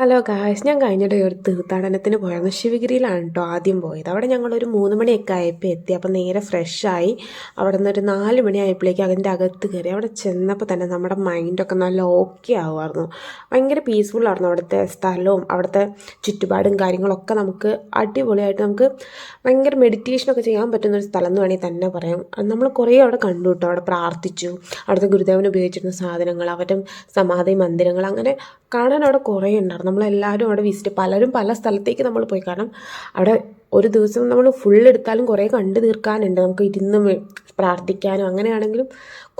Hello guys ഞാൻ കഴിഞ്ഞിടെ ഒരു തീർത്ഥാടനത്തിന് പോയായിരുന്നു ശിവഗിരിയിലാണ് കേട്ടോ ആദ്യം പോയത്. അവിടെ ഞങ്ങളൊരു മൂന്ന് മണിയൊക്കെ ആയപ്പോൾ എത്തി. അപ്പോൾ നേരെ ഫ്രഷായി അവിടെ നിന്ന് ഒരു നാല് മണി ആയപ്പോഴേക്കും അതിന്റെ അകത്ത് കയറി. അവിടെ ചെന്നപ്പോൾ തന്നെ നമ്മുടെ മൈൻഡൊക്കെ നല്ല ഓക്കെ ആവുമായിരുന്നു. ഭയങ്കര പീസ്ഫുള്ളായിരുന്നു അവിടുത്തെ സ്ഥലവും അവിടുത്തെ ചുറ്റുപാടും കാര്യങ്ങളൊക്കെ നമുക്ക് അടിപൊളിയായിട്ട് നമുക്ക് ഭയങ്കര മെഡിറ്റേഷനൊക്കെ ചെയ്യാൻ പറ്റുന്ന ഒരു സ്ഥലം എന്ന് വേണമെങ്കിൽ തന്നെ പറയാം. നമ്മൾ കുറേ അവിടെ കണ്ടു കേട്ടോ അവിടെ പ്രാർത്ഥിച്ചു. അവിടുത്തെ ഗുരുദേവൻ ഉപയോഗിച്ചിരുന്ന സാധനങ്ങൾ അവരുടെ സമാധി മന്ദിരങ്ങൾ അങ്ങനെ കാണാൻ അവിടെ കുറേ ഉണ്ടായിരുന്നു. നമ്മളെല്ലാവരും അവിടെ വിസിറ്റ് പലരും പല സ്ഥലത്തേക്ക് നമ്മൾ പോയി. കാരണം അവിടെ ഒരു ദിവസം നമ്മൾ ഫുൾ എടുത്താലും കുറേ കണ്ടു തീർക്കാനുണ്ട്. നമുക്ക് ഇരുന്ന് പ്രാർത്ഥിക്കാനും അങ്ങനെയാണെങ്കിലും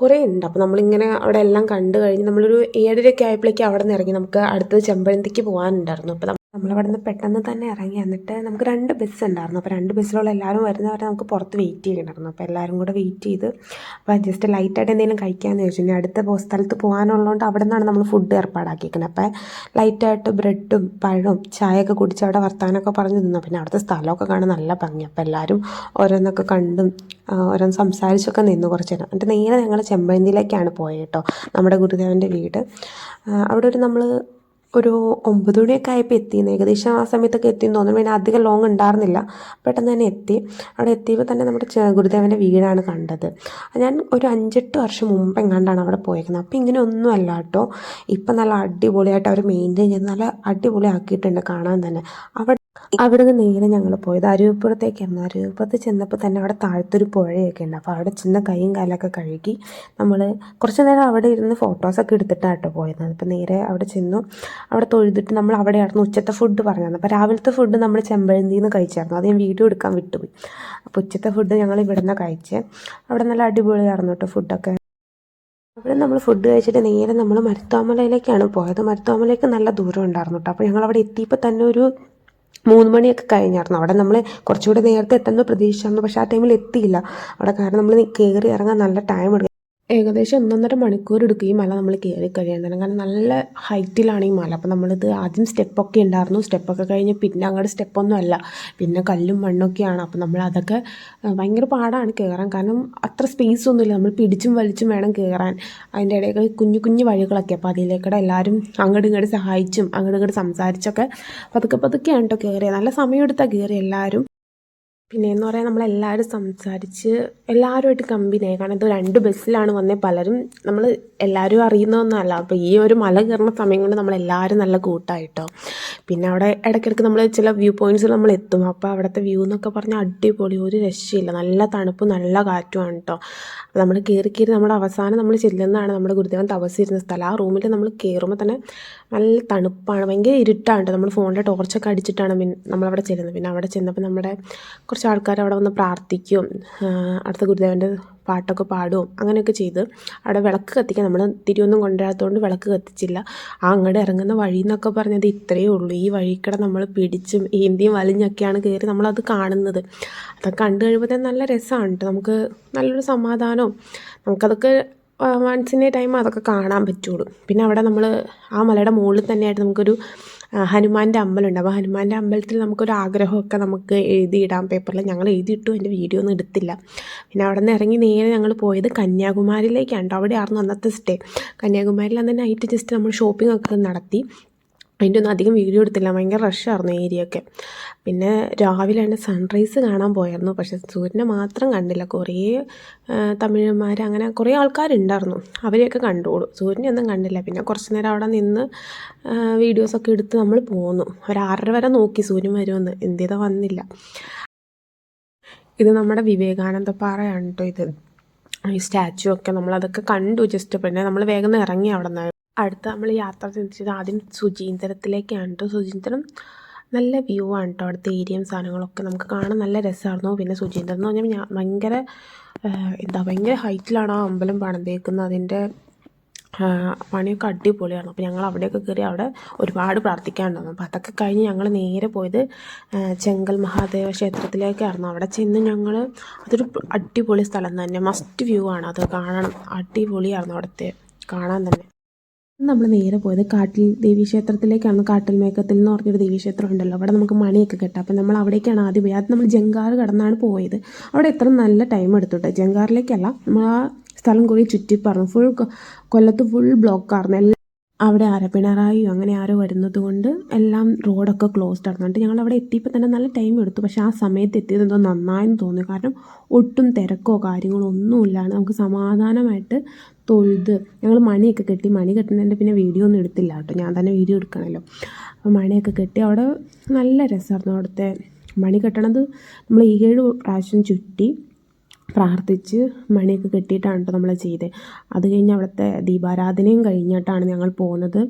കുറേ ഉണ്ട്. അപ്പോൾ നമ്മളിങ്ങനെ അവിടെ എല്ലാം കണ്ടു കഴിഞ്ഞ് നമ്മളൊരു ഏഴരയൊക്കെ ആയപ്പോഴേക്കും അവിടെ നിന്ന് ഇറങ്ങി. നമുക്ക് അടുത്തത് ചെമ്പഴന്തിക്ക് പോകാനുണ്ടായിരുന്നു. അപ്പോൾ നമ്മളവിടെ നിന്ന് പെട്ടെന്ന് തന്നെ ഇറങ്ങി എന്നിട്ട് നമുക്ക് രണ്ട് ബസ് ഉണ്ടായിരുന്നു. അപ്പോൾ രണ്ട് ബസ്സിലുള്ള എല്ലാവരും വരുന്നവരെ നമുക്ക് പുറത്ത് വെയിറ്റ് ചെയ്യണമായിരുന്നു. അപ്പോൾ എല്ലാവരും കൂടെ വെയിറ്റ് ചെയ്ത് അപ്പോൾ ജസ്റ്റ് ലൈറ്റായിട്ട് എന്തെങ്കിലും കഴിക്കാമെന്ന് ചോദിച്ചു. ഇനി അടുത്ത സ്ഥലത്ത് പോകാനുള്ളതുകൊണ്ട് അവിടെ നിന്നാണ് നമ്മൾ ഫുഡ് ഏർപ്പാടാക്കിയിരിക്കുന്നത് അപ്പോൾ ലൈറ്റായിട്ട് ബ്രെഡും പഴവും ചായയൊക്കെ കുടിച്ച് അവിടെ വർത്താനമൊക്കെ പറഞ്ഞു നിന്നു. പിന്നെ അവിടുത്തെ സ്ഥലമൊക്കെ കാണാൻ നല്ല ഭംഗി. അപ്പോൾ എല്ലാവരും ഓരോന്നൊക്കെ കണ്ടും ഓരോന്ന് സംസാരിച്ചൊക്കെ നിന്നു കുറച്ച് നേരം എന്നിട്ട് നേരെ ഞങ്ങൾ ചെമ്പഴന്തിയിലേക്കാണ് പോയത് കേട്ടോ. നമ്മുടെ ഗുരുദേവന്റെ വീട്. അവിടെ ഒരു നമ്മൾ ഒരു ഒമ്പത് മണിയൊക്കെ ആയപ്പോൾ എത്തിയെന്ന് ഏകദേശം ആ സമയത്തൊക്കെ എത്തിയെന്ന് തോന്നുന്നു പിന്നെ അധികം ലോങ് ഉണ്ടായിരുന്നില്ല. പെട്ടെന്ന് തന്നെ എത്തി. അവിടെ എത്തിയപ്പോൾ തന്നെ നമ്മുടെ ഗുരുദേവന്റെ വീടാണ് കണ്ടത്. ഞാൻ ഒരു അഞ്ചെട്ട് വർഷം മുമ്പ് എങ്ങാണ്ടാണ് അവിടെ പോയേക്കുന്നത്. അപ്പോൾ ഇങ്ങനെ ഒന്നും കേട്ടോ. ഇപ്പം നല്ല അടിപൊളിയായിട്ട് അവർ മെയിന്റെയിൻ ചെയ്ത് നല്ല അടിപൊളി ആക്കിയിട്ടുണ്ട് കാണാൻ തന്നെ. അവിടെ അവിടെ നിന്ന് നേരെ ഞങ്ങൾ പോയത് അരുവിപ്പുറത്തേക്കായിരുന്നു അരുവിപ്പുറത്ത് ചെന്നപ്പോൾ തന്നെ അവിടെ താഴത്തൊരു പുഴയൊക്കെ ഉണ്ട്. അപ്പോൾ അവിടെ ചെന്ന് കൈയും കാലൊക്കെ കഴുകി നമ്മൾ കുറച്ച് നേരം അവിടെ ഇരുന്ന് ഫോട്ടോസൊക്കെ എടുത്തിട്ടാണ് കേട്ടോ പോയത്. അപ്പോൾ നേരെ അവിടെ ചെന്നു. അവിടെ തൊഴുതിട്ട് നമ്മൾ അവിടെയായിരുന്നു ഉച്ചത്തെ ഫുഡ് പറഞ്ഞത്. അപ്പോൾ രാവിലത്തെ ഫുഡ് നമ്മൾ ചെമ്പഴന്തിയിൽ നിന്ന് കഴിച്ചായിരുന്നു. അത് ഞാൻ വീഡിയോ എടുക്കാൻ വിട്ടുപോയി. അപ്പോൾ ഉച്ചത്തെ ഫുഡ് ഞങ്ങൾ ഇവിടെ നിന്ന് കഴിച്ച്. അവിടെ നല്ല അടിപൊളിയായിരുന്നു കേട്ടോ ഫുഡൊക്കെ അവിടെ നമ്മൾ ഫുഡ് കഴിച്ചിട്ട് നേരെ നമ്മൾ മരുത്തോമലയിലേക്കാണ് പോയത്. മരുത്തോമലയ്ക്ക് നല്ല ദൂരം ഉണ്ടായിരുന്നു കേട്ടോ അപ്പോൾ ഞങ്ങൾ അവിടെ എത്തിയപ്പോൾ തന്നെ ഒരു മൂന്ന് മണിയൊക്കെ കഴിഞ്ഞായിരുന്നു. അവിടെ നമ്മൾ കുറച്ചുകൂടി നേരത്തെ എത്തുന്ന പ്രതീക്ഷിച്ചായിരുന്നു പക്ഷേ ആ ടൈമിൽ എത്തിയില്ല. അവിടെ കാരണം നമ്മൾ കയറി ഇറങ്ങാൻ നല്ല ടൈം എടുക്കും ഏകദേശം ഒന്നൊന്നര മണിക്കൂർ എടുക്കും ഈ മല നമ്മൾ കയറി കഴിയാൻ തന്നെ കാരണം നല്ല ഹൈറ്റിലാണ് ഈ മല. അപ്പോൾ നമ്മളിത് ആദ്യം സ്റ്റെപ്പൊക്കെ ഉണ്ടായിരുന്നു. സ്റ്റെപ്പൊക്കെ കഴിഞ്ഞ് പിന്നെ അങ്ങോട്ട് സ്റ്റെപ്പൊന്നും അല്ല. പിന്നെ കല്ലും മണ്ണൊക്കെയാണ്. അപ്പോൾ നമ്മൾ അതൊക്കെ ഭയങ്കര പാടാണ് കയറാൻ. കാരണം അത്ര സ്പേസ് ഒന്നുമില്ല നമ്മൾ പിടിച്ചും വലിച്ചും വേണം കയറാൻ. അതിന്റെ ഇടയിൽ കുഞ്ഞു കുഞ്ഞു വഴികളൊക്കെ. അപ്പോൾ അതിലേക്കൂടെ എല്ലാവരും അങ്ങോട്ടും ഇങ്ങോട്ട് സഹായിച്ചും അങ്ങോട്ടും ഇങ്ങോട്ട് സംസാരിച്ചൊക്കെ പതുക്കെ പതുക്കെയാണ് കേട്ടോ കയറിയത്. നല്ല സമയമെടുത്താണ് കയറി എല്ലാവരും. പിന്നെ എന്ന് പറയാൻ നമ്മളെല്ലാവരും സംസാരിച്ച് എല്ലാവരുമായിട്ട് കമ്പനിയായി കാരണം ഇത് രണ്ട് ബസ്സിലാണ് വന്നേ പലരും നമ്മൾ എല്ലാവരും അറിയുന്നതൊന്നുമല്ല. അപ്പോൾ ഈ ഒരു മല കയറുന്ന സമയം കൊണ്ട് നമ്മളെല്ലാവരും നല്ല കൂട്ടായിട്ടോ. പിന്നെ അവിടെ ഇടയ്ക്കിടയ്ക്ക് നമ്മൾ ചില വ്യൂ പോയിന്റ്സിൽ നമ്മൾ എത്തും അപ്പോൾ അവിടുത്തെ വ്യൂ എന്നൊക്കെ പറഞ്ഞാൽ അടിപൊളി. ഒരു രക്ഷയില്ല. നല്ല തണുപ്പും നല്ല കാറ്റുമാണ് കേട്ടോ നമ്മൾ കയറി കയറി നമ്മുടെ അവസാനം നമ്മൾ ചെല്ലുന്നതാണ് നമ്മുടെ ഗുരുദേവൻ തപസ്സിരുന്ന സ്ഥലം. ആ റൂമിൽ നമ്മൾ കയറുമ്പോൾ തന്നെ നല്ല തണുപ്പാണ്. ഭയങ്കര ഇരുട്ടാണ് നമ്മൾ ഫോണിന്റെ ടോർച്ചൊക്കെ അടിച്ചിട്ടാണ് നമ്മളവിടെ ചെല്ലുന്നത്. പിന്നെ അവിടെ ചെന്നപ്പോൾ നമ്മുടെ കുറച്ച് ആൾക്കാർ അവിടെ വന്ന് പ്രാർത്ഥിക്കും അടുത്ത ഗുരുദേവന്റെ പാട്ടൊക്കെ പാടുകയും അങ്ങനെയൊക്കെ ചെയ്ത് അവിടെ വിളക്ക് കത്തിക്കാൻ നമ്മൾ തിരിയൊന്നും കൊണ്ടുവരാത്തതുകൊണ്ട് വിളക്ക് കത്തിച്ചില്ല. ആ അങ്ങോട്ട് ഇറങ്ങുന്ന വഴി എന്നൊക്കെ പറഞ്ഞത് ഇത്രയേ ഉള്ളൂ. ഈ വഴിക്കടെ നമ്മൾ പിടിച്ചും ഏന്തിയും വലിഞ്ഞൊക്കെയാണ് കയറി നമ്മളത് കാണുന്നത്. അതൊക്കെ കണ്ടു കഴിയുമ്പോൾ നല്ല രസമാണ് കേട്ടോ നമുക്ക് നല്ലൊരു സമാധാനവും നമുക്കതൊക്കെ വൺസ് ഇൻ എ ടൈം അതൊക്കെ കാണാൻ പറ്റുള്ളൂ. പിന്നെ അവിടെ നമ്മൾ ആ മലയുടെ മുകളിൽ തന്നെയായിട്ട് നമുക്കൊരു ഹനുമാന്റെ അമ്പലമുണ്ട് അപ്പോൾ ഹനുമാന്റെ അമ്പലത്തിൽ നമുക്കൊരു ആഗ്രഹമൊക്കെ നമുക്ക് എഴുതിയിടാം. പേപ്പറിൽ ഞങ്ങൾ എഴുതിയിട്ടു എന്റെ വീഡിയോ ഒന്നും എടുത്തില്ല. പിന്നെ അവിടെ നിന്ന് ഇറങ്ങി നേരെ ഞങ്ങൾ പോയത് കന്യാകുമാരിയിലേക്കാണ് കേട്ടോ അവിടെയായിരുന്നു അന്നത്തെ സ്റ്റേ കന്യാകുമാരിയിൽ അന്ന് നൈറ്റ് ജസ്റ്റ് നമ്മൾ ഷോപ്പിംഗ് ഒക്കെ നടത്തി. അതിന്റെ ഒന്നും അധികം വീഡിയോ എടുത്തില്ല. ഭയങ്കര റഷായിരുന്നു ഏരിയ ഒക്കെ. പിന്നെ രാവിലെ തന്നെ സൺറൈസ് കാണാൻ പോയായിരുന്നു. പക്ഷെ സൂര്യനെ മാത്രം കണ്ടില്ല. കുറേ തമിഴന്മാർ അങ്ങനെ കുറേ ആൾക്കാരുണ്ടായിരുന്നു. അവരെയൊക്കെ കണ്ടോളൂ സൂര്യനെ ഒന്നും കണ്ടില്ല. പിന്നെ കുറച്ച് നേരം അവിടെ നിന്ന് വീഡിയോസൊക്കെ എടുത്ത് നമ്മൾ പോന്നു. ഒരു വരെ നോക്കി സൂര്യൻ വരുമെന്ന്. എന്തിതാ വന്നില്ല. ഇത് നമ്മുടെ വിവേകാനന്ദ പാറയാണ് കേട്ടോ ഇത്. ഈ സ്റ്റാച്ചു ഒക്കെ നമ്മളതൊക്കെ കണ്ടു. ജസ്റ്റ് പിന്നെ നമ്മൾ വേഗം ഇറങ്ങി അവിടെ നിന്ന് അടുത്ത നമ്മൾ യാത്ര തിരിച്ചത് ആദ്യം ശുചീന്ദ്രത്തിലേക്കാണ് കേട്ടോ ശുചീന്ദ്രം നല്ല വ്യൂ ആണ് കേട്ടോ അവിടുത്തെ ഏരിയയും സാധനങ്ങളൊക്കെ നമുക്ക് കാണാൻ നല്ല രസമായിരുന്നു പിന്നെ ശുചീന്ദ്രം എന്ന് പറഞ്ഞാൽ ഞാൻ ഭയങ്കര എന്താ ഭയങ്കര ഹൈറ്റിലാണ് ആ അമ്പലം പണിതേക്കുന്നത്. അതിന്റെ പണിയൊക്കെ അടിപൊളിയാണ് അപ്പോൾ ഞങ്ങൾ അവിടെയൊക്കെ കയറി അവിടെ ഒരുപാട് പ്രാർത്ഥിക്കാനുണ്ടായിരുന്നു. അപ്പോൾ അതൊക്കെ കഴിഞ്ഞ് ഞങ്ങൾ നേരെ പോയത് ചെങ്കൽ മഹാദേവ ക്ഷേത്രത്തിലേക്കായിരുന്നു. അവിടെ ചെന്ന് ഞങ്ങൾ അതൊരു അടിപൊളി സ്ഥലം തന്നെ. മസ്റ്റ് വ്യൂ ആണ്. അത് കാണണം. അടിപൊളിയായിരുന്നു അവിടുത്തെ കാണാൻ തന്നെ. നമ്മൾ നേരെ പോയത് കാട്ടിൽ ദേവീക്ഷേത്രത്തിലേക്കാണ്. കാട്ടിൽ മേക്കത്തിൽ എന്ന് പറഞ്ഞൊരു ദേവീക്ഷേത്രം ഉണ്ടല്ലോ. അവിടെ നമുക്ക് മണിയൊക്കെ കിട്ടാം. അപ്പം നമ്മൾ അവിടേക്കാണ് ആദ്യം പോയത്. അത് നമ്മൾ ജംഗാർ കടന്നാണ് പോയത്. അവിടെ എത്ര നല്ല ടൈം എടുത്തുട്ടോ. ജങ്കാറിലേക്കല്ല നമ്മൾ ആ സ്ഥലം കൂടി ചുറ്റിപ്പറഞ്ഞു. ഫുൾ കൊല്ലത്ത് ഫുൾ ബ്ലോക്കായിരുന്നു അവിടെ അരപ്പിണറായിയോ അങ്ങനെ ആരോ വരുന്നത് കൊണ്ട് എല്ലാം റോഡൊക്കെ ക്ലോസ്ഡ് ആണ്. എന്നിട്ട് ഞങ്ങൾ അവിടെ എത്തിയപ്പോൾ തന്നെ നല്ല ടൈം എടുത്തു. പക്ഷേ ആ സമയത്ത് എത്തിയത് എന്തോ നന്നായെന്ന് തോന്നി കാരണം ഒട്ടും തിരക്കോ കാര്യങ്ങളോ ഒന്നുമില്ലാണ്ട് നമുക്ക് സമാധാനമായിട്ട് തൊഴുത് ഞങ്ങൾ മണിയൊക്കെ കെട്ടി മണി കെട്ടുന്നതിന്റെ പിന്നെ വീഡിയോ ഒന്നും എടുത്തില്ല കേട്ടോ. ഞാൻ തന്നെ വീഡിയോ എടുക്കണമല്ലോ. അപ്പോൾ മണിയൊക്കെ കെട്ടി അവിടെ നല്ല രസമായിരുന്നു അവിടുത്തെ മണി കെട്ടണത്. നമ്മൾ ഏഴ് പ്രാവശ്യം ചുറ്റി പ്രാർത്ഥിച്ച് മണിയൊക്കെ കെട്ടിയിട്ടാണ് കേട്ടോ നമ്മൾ ചെയ്തത് അത് കഴിഞ്ഞ് അവിടുത്തെ ദീപാരാധനയും കഴിഞ്ഞിട്ടാണ് ഞങ്ങൾ പോകുന്നത്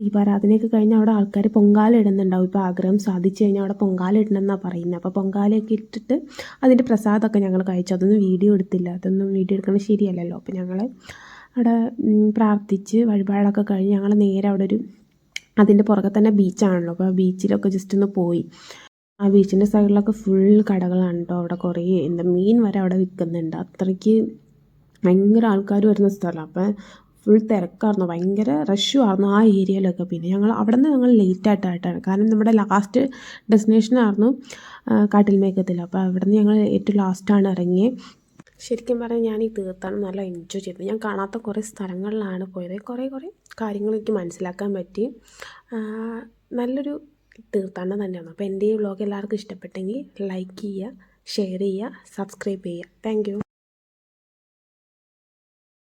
ദീപാരാധനയൊക്കെ കഴിഞ്ഞ് അവിടെ ആൾക്കാർ പൊങ്കാല ഇടുന്നുണ്ടാവും. ഇപ്പോൾ ആഗ്രഹം സാധിച്ചു കഴിഞ്ഞാൽ അവിടെ പൊങ്കാല ഇടണമെന്നാണ് പറയുന്നത് അപ്പോൾ പൊങ്കാലയൊക്കെ ഇട്ടിട്ട് അതിന്റെ പ്രസാദമൊക്കെ ഞങ്ങൾ കഴിച്ചു. അതൊന്നും വീഡിയോ എടുത്തില്ല. അതൊന്നും വീഡിയോ എടുക്കുന്നത് ശരിയല്ലല്ലോ. അപ്പോൾ ഞങ്ങൾ അവിടെ പ്രാർത്ഥിച്ച് വഴിപാടൊക്കെ കഴിഞ്ഞ് ഞങ്ങൾ നേരെ അവിടെ ഒരു അതിന്റെ പുറകെ തന്നെ ബീച്ചാണല്ലോ അപ്പോൾ ബീച്ചിലൊക്കെ ജസ്റ്റ് ഒന്ന് പോയി. ആ ബീച്ചിന്റെ സൈഡിലൊക്കെ ഫുൾ കടകളാണ് കേട്ടോ അവിടെ കുറേ എന്താ മീൻ വരെ അവിടെ വിൽക്കുന്നുണ്ട്. അത്രയ്ക്ക് ഭയങ്കര ആൾക്കാർ വരുന്ന സ്ഥലം. അപ്പം ഫുൾ തിരക്കായിരുന്നു ഭയങ്കര റഷും ആയിരുന്നു ആ ഏരിയയിലൊക്കെ പിന്നെ ഞങ്ങൾ അവിടെ നിന്ന് ഞങ്ങൾ ലേറ്റ് ആയിട്ടായിട്ടാണ് കാരണം നമ്മുടെ ലാസ്റ്റ് ഡെസ്റ്റിനേഷനായിരുന്നു കാട്ടിൽമേക്കത്തിൽ അപ്പോൾ അവിടെ നിന്ന് ഞങ്ങൾ ഏറ്റവും ലാസ്റ്റാണ് ഇറങ്ങിയത് ശരിക്കും പറഞ്ഞാൽ ഞാൻ ഈ തീർത്ഥാടനം നല്ല എൻജോയ് ചെയ്തു. ഞാൻ കാണാത്ത കുറേ സ്ഥലങ്ങളിലാണ് പോയത്. കുറേ കുറേ കാര്യങ്ങൾ എനിക്ക് മനസ്സിലാക്കാൻ പറ്റി. നല്ലൊരു തീർത്ഥാടനം തന്നെയാണ്. അപ്പോൾ എന്റെ ഈ വ്ളോഗ് എല്ലാവർക്കും ഇഷ്ടപ്പെട്ടെങ്കിൽ ലൈക്ക് ചെയ്യുക ഷെയർ ചെയ്യുക സബ്സ്ക്രൈബ് ചെയ്യുക. Thank you